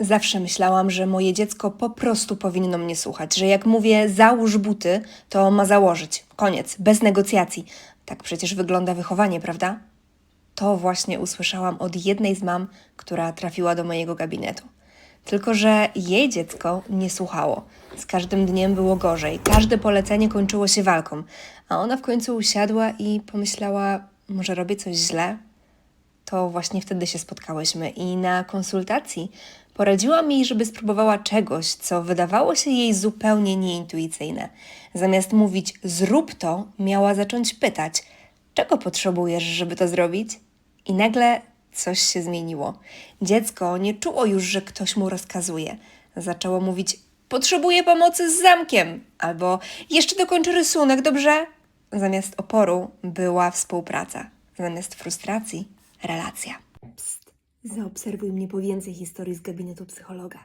Zawsze myślałam, że moje dziecko po prostu powinno mnie słuchać, że jak mówię załóż buty, to ma założyć. Koniec, bez negocjacji. Tak przecież wygląda wychowanie, prawda? To właśnie usłyszałam od jednej z mam, która trafiła do mojego gabinetu. Tylko, że jej dziecko nie słuchało. Z każdym dniem było gorzej. Każde polecenie kończyło się walką. A ona w końcu usiadła i pomyślała, może robię coś źle? To właśnie wtedy się spotkałyśmy i na konsultacji poradziła mi, żeby spróbowała czegoś, co wydawało się jej zupełnie nieintuicyjne. Zamiast mówić zrób to, miała zacząć pytać, czego potrzebujesz, żeby to zrobić? I nagle coś się zmieniło. Dziecko nie czuło już, że ktoś mu rozkazuje. Zaczęło mówić: Potrzebuję pomocy z zamkiem, albo jeszcze dokończę rysunek, dobrze? Zamiast oporu była współpraca, zamiast frustracji relacja. Psst, zaobserwuj mnie po więcej historii z gabinetu psychologa.